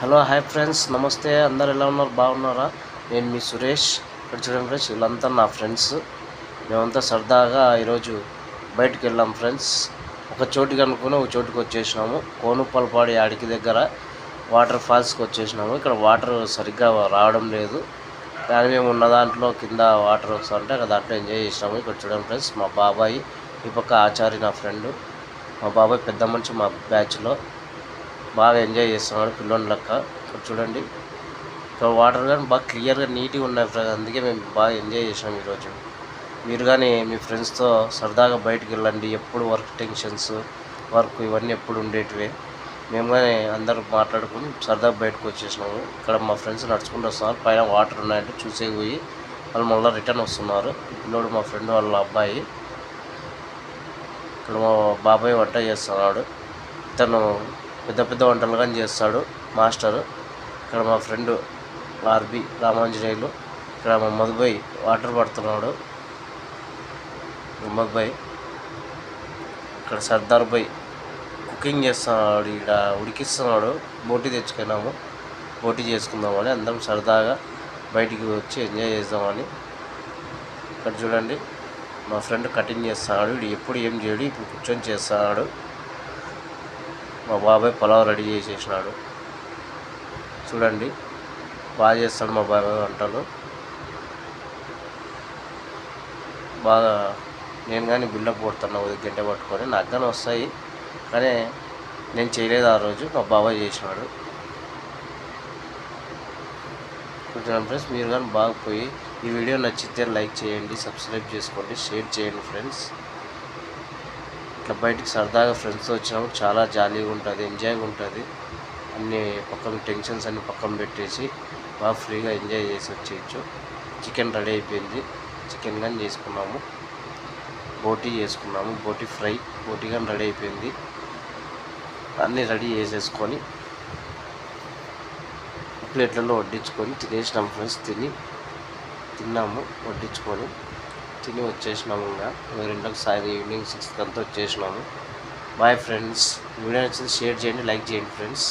Hello hi friends. నమస్తే. అందరు ఎలా ఉన్నారు? బాగున్నారా? నేను మీ సురేష్. ఇక్కడ చూడండి ఫ్రెండ్స్ వీళ్ళంతా నా ఫ్రెండ్స్. మేమంతా సరదాగా ఈరోజు బయటికి వెళ్ళాం ఫ్రెండ్స్. ఒక చోటుకి అనుకుని ఒక చోటుకి వచ్చేసినాము. కోనుపల్పాడి ఆడికి దగ్గర వాటర్ ఫాల్స్కి వచ్చేసినాము. ఇక్కడ వాటర్ సరిగ్గా రావడం లేదు. కానీ మేము ఉన్న దాంట్లో కింద వాటర్ వస్తుంటే అక్కడ దాంట్లో ఎంజాయ్ చేసినాము. ఇక్కడ చూడండి ఫ్రెండ్స్ మా బాబాయ్ ఈ పక్క ఆచారి నా ఫ్రెండ్. మా బాబాయ్ పెద్ద మనిషి మా బ్యాచ్లో. బాగా ఎంజాయ్ చేస్తున్నాడు పిల్లోని లెక్క. చూడండి. ఇక్కడ వాటర్ కానీ బాగా క్లియర్గా నీట్గా ఉన్నాయి ఫ్రెండ్స్ అందుకే మేము బాగా ఎంజాయ్ చేసినాం ఈరోజు. మీరు కానీ మీ ఫ్రెండ్స్తో సరదాగా బయటికి వెళ్ళండి. ఎప్పుడు వర్క్ టెన్షన్స్ వర్క్ ఇవన్నీ ఎప్పుడు ఉండేటివి. మేము కానీ అందరూ మాట్లాడుకుని సరదాగా బయటకు వచ్చేసినాము. ఇక్కడ మా ఫ్రెండ్స్ నడుచుకుంటూ వస్తున్నారు. పైన వాటర్ ఉన్నాయంటే చూసే పోయి వాళ్ళు మళ్ళీ రిటర్న్ వస్తున్నారు. పిల్లోడు మా ఫ్రెండ్ వాళ్ళ అబ్బాయి. ఇక్కడ మా బాబాయ్ వంట చేస్తున్నాడు. ఇతను పెద్ద పెద్ద వంటలు కానీ చేస్తాడు మాస్టరు. ఇక్కడ మా ఫ్రెండ్ ఆర్బి రామాంజనేయులు. ఇక్కడ మా మధుబాయ్ వాటర్ పడుతున్నాడు. మధుబాయ్. ఇక్కడ సర్దార్ బాయ్ కుకింగ్ చేస్తున్నాడు. ఇక్కడ ఉడికిస్తున్నాడు. బోటి తెచ్చుకున్నాము. బోటి చేసుకుందామని అందరం సరదాగా బయటికి వచ్చి ఎంజాయ్ చేద్దామని ఇక్కడ చూడండి మా ఫ్రెండ్ కటింగ్ చేస్తున్నాడు. ఇప్పుడు ఎప్పుడు ఏం చేయడు ఇప్పుడు కూర్చొని చేస్తున్నాడు. మా బాబాయ్ పొలావ్ రెడీ చేసేసినాడు. చూడండి బాగా చేస్తాడు మా బాబాయ్ వంటలు. బాగా నేను కానీ బిల్డప్ కొడుతున్నా ఒక గంట పట్టుకొని. నాకు కానీ వస్తాయి కానీ నేను చేయలేదు ఆ రోజు మా బాబాయ్ చేసినాడు. కొంచెం ఫ్రెండ్స్ మీరు కానీ బాగా పోయి ఈ వీడియో నచ్చితే లైక్ చేయండి సబ్స్క్రైబ్ చేసుకోండి షేర్ చేయండి ఫ్రెండ్స్. అట్లా బయటికి సరదాగా ఫ్రెండ్స్తో వచ్చినప్పుడు చాలా జాలీగా ఉంటుంది ఎంజాయ్గా ఉంటుంది. అన్ని పక్కన టెన్షన్స్ అన్ని పక్కన పెట్టేసి బాగా ఫ్రీగా ఎంజాయ్ చేసి వచ్చేయచ్చు. చికెన్ రెడీ అయిపోయింది. చికెన్ కానీ చేసుకున్నాము. బోటీ చేసుకున్నాము. బోటీ ఫ్రై బోటీ కానీ రెడీ అయిపోయింది. అన్నీ రెడీ చేసేసుకొని ప్లేట్లలో వడ్డించుకొని తినేసినాము ఫ్రెండ్స్ తిని తిన్నాము వడ్డించుకొని. తిని వచ్చేసినాము ఇంకా. రెండుకి సాయంత్రం ఈవినింగ్ సిక్స్కి అంతా వచ్చేసినాము. బాయ్ ఫ్రెండ్స్ వీడియో నచ్చింది షేర్ చేయండి లైక్ చేయండి ఫ్రెండ్స్